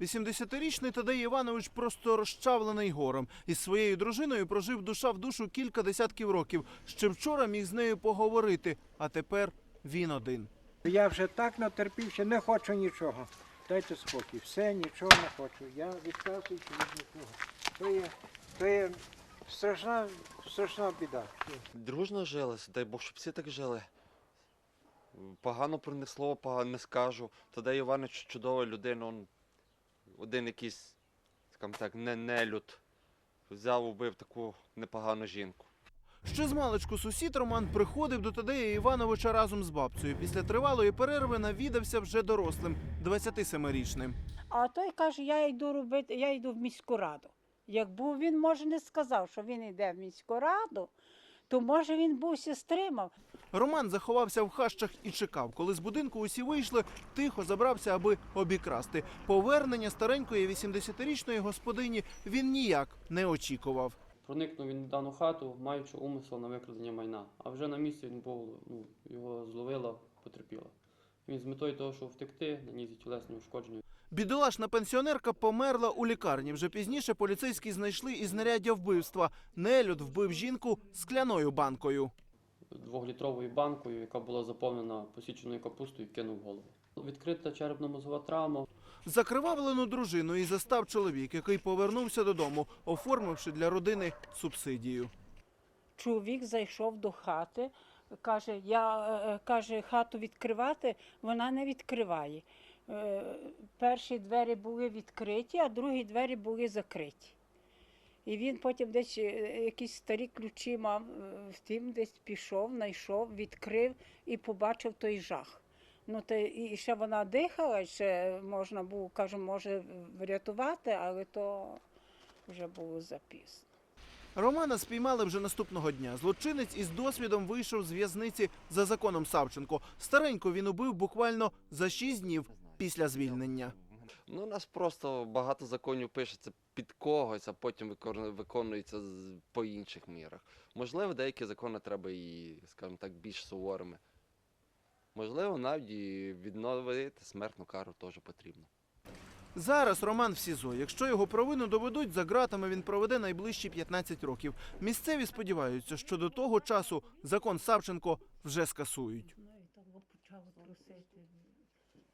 80-річний Тадей Іванович просто розчавлений горем. Із своєю дружиною прожив душа в душу кілька десятків років. Ще вчора міг з нею поговорити, а тепер він один. Я вже так натерпівся, не хочу нічого. Дайте спокій, все, нічого не хочу. Я відказуюся від нічого. То є, то є страшна, страшна біда. Дружно жили, дай Бог, щоб всі так жили. Погано про них слово погано не скажу. Тоді Іванович чудова людина, он один якийсь, скажімо так, не нелюд. Взяв, убив таку непогану жінку. Ще з маличку сусід Роман приходив до Тадея Івановича разом з бабцею. Після тривалої перерви навідався вже дорослим, 27-річним. А той каже, я йду робити, я йду в міську раду. Як був він, може, не сказав, що він йде в міську раду, то може він був сі стримав. Роман заховався в хащах і чекав. Коли з будинку усі вийшли, тихо забрався, аби обікрасти. Повернення старенької 80-річної господині він ніяк не очікував. Проникнув він в дану хату, маючи умисел на викрадення майна. А вже на місці він був, ну, його зловила, потерпіла. Він з метою того, щоб втекти, наніс тілесні ушкодження. Бідолашна пенсіонерка померла у лікарні. Вже пізніше поліцейські знайшли і знаряддя вбивства. Нелюд вбив жінку скляною банкою. Двохлітровою банкою, яка була заповнена посіченою капустою, кинув голову. Відкрита черепно-мозгова травма, Закривавлену дружину і застав чоловік, який повернувся додому, оформивши для родини субсидію. Чоловік зайшов до хати, каже, я е, каже, хату відкривати, вона не відкриває. Е, Перші двері були відкриті, а другі двері були закриті. І він потім десь е, якісь старі ключі мав, е, втім десь пішов, знайшов, відкрив і побачив той жах. Ну, та і ще вона дихала, ще можна було, кажу, може врятувати, але то вже було запізно. Романа спіймали вже наступного дня. Злочинець із досвідом вийшов з в'язниці за законом Савченко. Старенько він убив буквально за шість днів після звільнення. Ну, у нас просто багато законів пишеться під когось, а потім виконується по інших мірах. Можливо, деякі закони треба і, скажімо так, більш суворими. Можливо, навіть і відновити смертну кару теж потрібно. Зараз Роман в СІЗО. Якщо його провину доведуть, за ґратами він проведе найближчі 15 років. Місцеві сподіваються, що до того часу закон Савченко вже скасують.